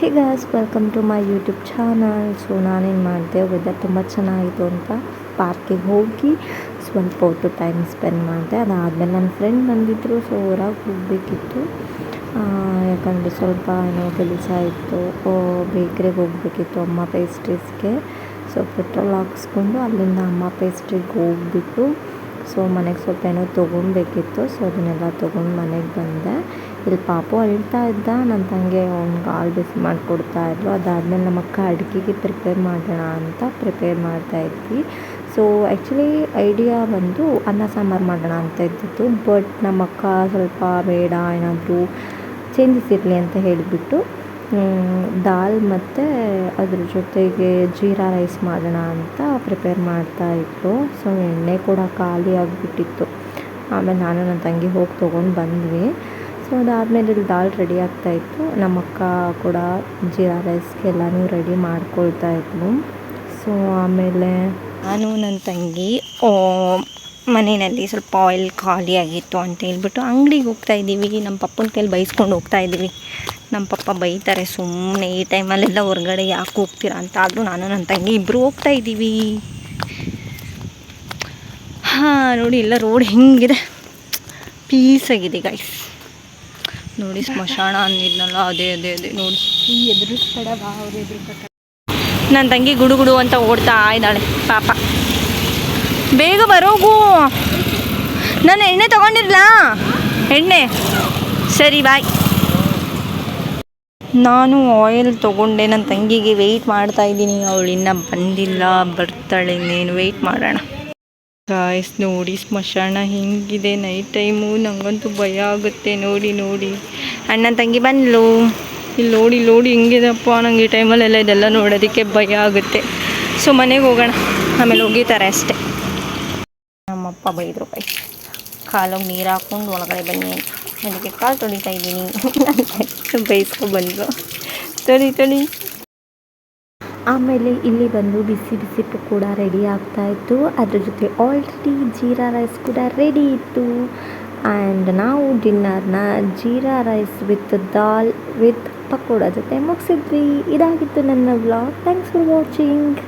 Hey guys welcome to my YouTube channel so ನಾನೇನು ಮಾಡಿದೆ weather ತುಂಬ ಚೆನ್ನಾಗಿತ್ತು ಅಂತ ಪಾರ್ಕಿಗೆ ಹೋಗಿ ಸ್ವಲ್ಪ ಹೊತ್ತು ಟೈಮ್ ಸ್ಪೆಂಡ್ ಮಾಡಿದೆ. ಅದಾದಮೇಲೆ ನನ್ನ ಫ್ರೆಂಡ್ ಬಂದಿದ್ದರು ಸೊ ಹೊರಗೆ ಹೋಗಬೇಕಿತ್ತು. ಯಾಕಂದರೆ ಸ್ವಲ್ಪ ಏನೋ ಕೆಲಸ ಇತ್ತು. ಬೇಕ್ರಿಗೆ ಹೋಗಬೇಕಿತ್ತು ಅಮ್ಮ ಪೇಸ್ಟ್ರೀಸ್ಗೆ ಸೊ ಪೆಟ್ರೋಲ್ ಹಾಕ್ಸ್ಕೊಂಡು ಅಲ್ಲಿಂದ ಅಮ್ಮ ಪೇಸ್ಟ್ರಿಗೆ ಹೋಗ್ಬಿಟ್ಟು ಸೊ ಮನೆಗೆ ಸ್ವಲ್ಪ ಏನೋ ತೊಗೊಬೇಕಿತ್ತು. ಸೊ ಅದನ್ನೆಲ್ಲ ತೊಗೊಂಡು ಮನೆಗೆ ಬಂದೆ. ಇಲ್ಲಿ ಪಾಪು ಅಳ್ತಾ ಇದ್ದ. ನನ್ನ ತಂಗಿ ಅವ್ನಿಗೆ ಹಾಲು ಬಿಸಿ ಮಾಡಿಕೊಡ್ತಾ ಇದ್ಲು. ಅದಾದಮೇಲೆ ನಮ್ಮ ಅಕ್ಕ ಅಡುಗೆಗೆ ಪ್ರಿಪೇರ್ ಮಾಡೋಣ ಅಂತ ಪ್ರಿಪೇರ್ ಮಾಡ್ತಾ ಇದ್ವಿ. ಸೊ ಆ್ಯಕ್ಚುಲಿ ಐಡಿಯಾ ಬಂದು ಅನ್ನ ಸಾಂಬಾರು ಮಾಡೋಣ ಅಂತ ಇದ್ದಿತ್ತು. ಬಟ್ ನಮ್ಮ ಅಕ್ಕ ಸ್ವಲ್ಪ ಬೇಡ, ಏನಾದರೂ ಚೇಂಜಸ್ ಇರಲಿ ಅಂತ ಹೇಳಿಬಿಟ್ಟು ದಾಲ್ ಮತ್ತು ಅದ್ರ ಜೊತೆಗೆ ಜೀರಾ ರೈಸ್ ಮಾಡೋಣ ಅಂತ ಪ್ರಿಪೇರ್ ಮಾಡ್ತಾಯಿದ್ರು ಸೊ ಎಣ್ಣೆ ಕೂಡ ಖಾಲಿ ಆಗಿಬಿಟ್ಟಿತ್ತು. ಆಮೇಲೆ ನಾನು ನನ್ನ ತಂಗಿ ಹೋಗಿ ತೊಗೊಂಡು ಬಂದ್ವಿ. ಸೊ ಅದಾದಮೇಲೆ ಇಲ್ಲಿ ದಾಲ್ ರೆಡಿ ಆಗ್ತಾಯಿತ್ತು ನಮ್ಮ ಅಕ್ಕ ಕೂಡ ಜೀರಾ ರೈಸ್ಗೆಲ್ಲನೂ ರೆಡಿ ಮಾಡ್ಕೊಳ್ತಾ ಇದ್ಲು. ಸೊ ಆಮೇಲೆ ನಾನು ನನ್ನ ತಂಗಿ ಮನೆಯಲ್ಲಿ ಸ್ವಲ್ಪ ಆಯಿಲ್ ಖಾಲಿ ಆಗಿತ್ತು ಅಂತ ಹೇಳ್ಬಿಟ್ಟು ಅಂಗಡಿಗೆ ಹೋಗ್ತಾ ಇದ್ದೀವಿ ನಮ್ಮ ಪಪ್ಪನ ಕೈಲಿ ಬೈಸ್ಕೊಂಡು ಹೋಗ್ತಾ ಇದ್ದೀವಿ ನಮ್ಮ ಪಪ್ಪ ಬೈತಾರೆ ಸುಮ್ಮನೆ ಈ ಟೈಮಲ್ಲೆಲ್ಲ ಹೊರಗಡೆ ಯಾಕೆ ಹೋಗ್ತೀರಾ ಅಂತ ಆದರೂ ನಾನು ನನ್ನ ತಂಗಿ ಇಬ್ಬರು ಹೋಗ್ತಾ ಇದ್ದೀವಿ. ಹಾಂ, ನೋಡಿ ಎಲ್ಲ ರೋಡ್ ಹೆಂಗಿದೆ. ಪೀಸಾಗಿದೆ ಗೈಸ್ ನೋಡಿ ಸ್ಮಶಾನ ಅಂದಿದ್ನಲ್ಲ ಅದೇ ಅದೇ ಅದೇ, ನೋಡಿ. ಈ ಎದುರು ಕಡೆ ಬಾ ಅವ್ರ ಎದುರು ನನ್ನ ತಂಗಿ ಗುಡು ಗುಡು ಅಂತ ಓಡ್ತಾ ಇದ್ದಾಳೆ, ಪಾಪ. ಬೇಗ ಬರೋಗು ನಾನು ಎಣ್ಣೆ ತಗೊಂಡಿರ್ಲಾ? ಎಣ್ಣೆ. ಸರಿ ಬಾಯ್ ನಾನು ಆಯಿಲ್ ತೊಗೊಂಡೆ ನನ್ನ ತಂಗಿಗೆ ವೆಯ್ಟ್ ಮಾಡ್ತಾ ಇದ್ದೀನಿ. ಅವಳು ಇನ್ನೂ ಬಂದಿಲ್ಲ, ಬರ್ತಾಳೆ, ಇನ್ನೇನು ವೆಯ್ಟ್ ಮಾಡೋಣ. ಗಾಯ್ಸ್ ನೋಡಿ, ಸ್ಮಶಾನ ಹಿಂಗಿದೆ ನೈಟ್ ಟೈಮು ನನಗಂತೂ ಭಯ ಆಗುತ್ತೆ. ನೋಡಿ ನೋಡಿ. ಅಣ್ಣನ ತಂಗಿ ಬಂದ್ಲು. ಇಲ್ಲಿ ನೋಡಿ ನೋಡಿ, ಹಿಂಗಿದೆಪ್ಪ. ನಂಗೆ ಈ ಟೈಮಲ್ಲೆಲ್ಲ ಇದೆಲ್ಲ ನೋಡೋದಕ್ಕೆ ಭಯ ಆಗುತ್ತೆ. ಸೊ, ಮನೆಗೆ ಹೋಗೋಣ. ಆಮೇಲೆ ಹೋಗಿತಾರೆ ಅಷ್ಟೇ. ನಮ್ಮಪ್ಪ ಬೈದರು, ಬೈ, ಕಾಲೋಗಿ ನೀರು ಹಾಕ್ಕೊಂಡು ಒಳಗಡೆ ಬನ್ನಿ ಅಂತ. ಅದಕ್ಕೆ ಕಾಲು ತೊಳಿತಾ ಇದ್ದೀನಿ. ಬೇಯಿಸ್ಕೊ ಬಂದರು ತೊಳಿ ತೊಳಿ ಆಮೇಲೆ ಇಲ್ಲಿ ಬಂದು ಬಿಸಿ ಬಿಸಿ ಕೂಡ ರೆಡಿ ಆಗ್ತಾ ಇತ್ತು. ಅದ್ರ ಜೊತೆ ಆಲ್ರೆಡಿ ಜೀರಾ ರೈಸ್ ಕೂಡ ರೆಡಿ ಇತ್ತು. ಆ್ಯಂಡ್ ನಾವು ಡಿನ್ನರ್ನ jeera rice with dal with pakoda ಜೊತೆ ಮುಗಿಸಿದ್ವಿ. ಇದಾಗಿತ್ತು ನನ್ನ ವ್ಲಾಗ್ ಥ್ಯಾಂಕ್ಸ್ ಫಾರ್ ವಾಚಿಂಗ್